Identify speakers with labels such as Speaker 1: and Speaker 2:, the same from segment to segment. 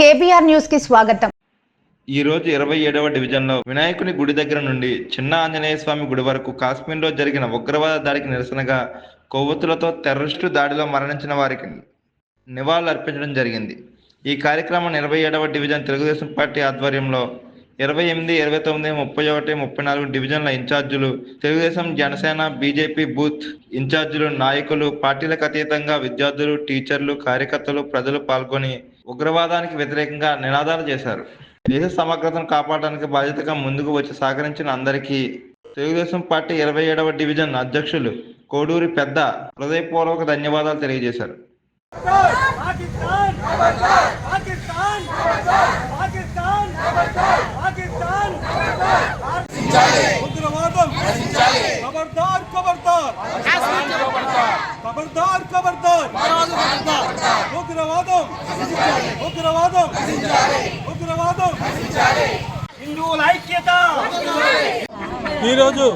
Speaker 1: KBR న్యూస్కి స్వాగతం.
Speaker 2: ఈ రోజు ఇరవై ఏడవ డివిజన్లో వినాయకుని గుడి దగ్గర నుండి చిన్న ఆంజనేయ స్వామి గుడి వరకు కాశ్మీర్లో జరిగిన ఉగ్రవాద దాడికి నిరసనగా కొవ్వొత్తులతో టెర్రరిస్టు దాడిలో మరణించిన వారికి నివాళులు అర్పించడం జరిగింది. ఈ కార్యక్రమం ఇరవై ఏడవ డివిజన్ తెలుగుదేశం పార్టీ ఆధ్వర్యంలో ఇరవై ఎనిమిది ఇరవై తొమ్మిది ముప్పై ఒకటి ముప్పై నాలుగు డివిజన్ల ఇన్ఛార్జీలు తెలుగుదేశం జనసేన బీజేపీ బూత్ ఇన్ఛార్జీలు నాయకులు పార్టీలకు అతీతంగా విద్యార్థులు టీచర్లు కార్యకర్తలు ప్రజలు పాల్గొని ఉగ్రవాదానికి వ్యతిరేకంగా నినాదాలు చేశారు దేశ సమగ్రతను కాపాడడానికి బాధ్యతగా ముందుకు వచ్చి సహకరించిన అందరికీ తెలుగుదేశం పార్టీ ఇరవై ఏడవ డివిజన్ అధ్యక్షులు కోడూరి పెద్ద హృదయపూర్వక ధన్యవాదాలు తెలియజేశారు
Speaker 3: ఖబర్దార్ ఖబర్దార్ ఖబర్దార్ ఖబర్దార్ ఉగ్రవాదం! ఉగ్రవాదం! ఉగ్రవాదం! హిందువుల ఐక్యత! ఈరోజు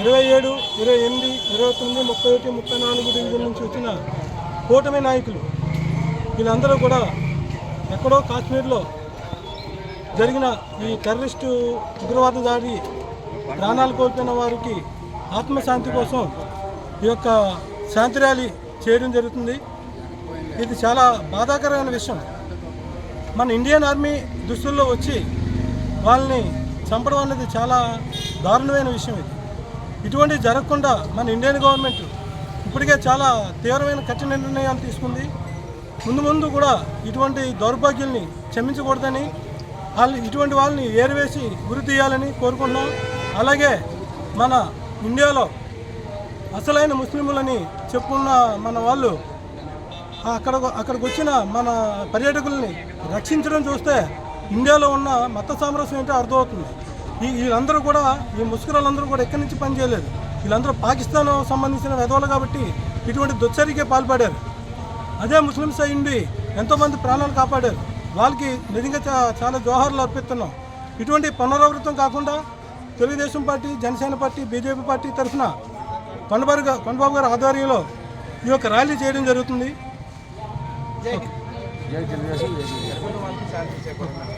Speaker 3: ఇరవై ఏడు ఇరవై ఎనిమిది ఇరవై తొమ్మిది ముప్పై ఒకటి ముప్పై నాలుగు డివిజన్ నుంచి వచ్చిన కూటమి నాయకులు వీళ్ళందరూ కూడా ఎక్కడో కాశ్మీర్లో జరిగిన ఈ టెర్రరిస్టు ఉగ్రవాద దాడి ప్రాణాలు కోల్పోయిన వారికి ఆత్మశాంతి కోసం ఈ యొక్క శాంతి ర్యాలీ చేయడం జరుగుతుంది. ఇది చాలా బాధాకరమైన విషయం. మన ఇండియన్ ఆర్మీ దుస్తుల్లో వచ్చి వాళ్ళని చంపడం అనేది చాలా దారుణమైన విషయం ఇది. ఇటువంటి జరగకుండా మన ఇండియన్ గవర్నమెంట్ ఇప్పటికే చాలా తీవ్రమైన కఠిన నిర్ణయాలు తీసుకుంది. ముందు ముందు కూడా ఇటువంటి దౌర్భాగ్యుల్ని క్షమించకూడదని వాళ్ళు ఇటువంటి వాళ్ళని ఏరివేసి గురి తీయాలని కోరుకుంటున్నాం. అలాగే మన ఇండియాలో అసలైన ముస్లింలని చెప్పుకున్న మన వాళ్ళు అక్కడ అక్కడికి వచ్చిన మన పర్యాటకుల్ని రక్షించడం చూస్తే ఇండియాలో ఉన్న మత సామరస్యం ఏంటో అర్థమవుతుంది. ఈ వీళ్ళందరూ కూడా ఈ ముస్కరాలందరూ కూడా ఎక్కడి నుంచి పనిచేయలేదు. వీళ్ళందరూ పాకిస్తాన్ సంబంధించిన వెధవలు కాబట్టి ఇటువంటి దుచ్చరికే పాల్పడారు. అదే ముస్లిమ్స్ అయ్యింది ఎంతోమంది ప్రాణాలు కాపాడారు. వాళ్ళకి నిజంగా చా- చాలా జోహార్లు అర్పిస్తున్నాం. ఇటువంటి పునరావృతం కాకుండా Telugu Desam party Janasena party BJP party తరఫున కొండబాబు గారు కొండబాబు గారి ఆధ్వర్యంలో ఈ యొక్క ర్యాలీ చేయడం జరుగుతుంది. Jack. Jack, generasi ya. Jack,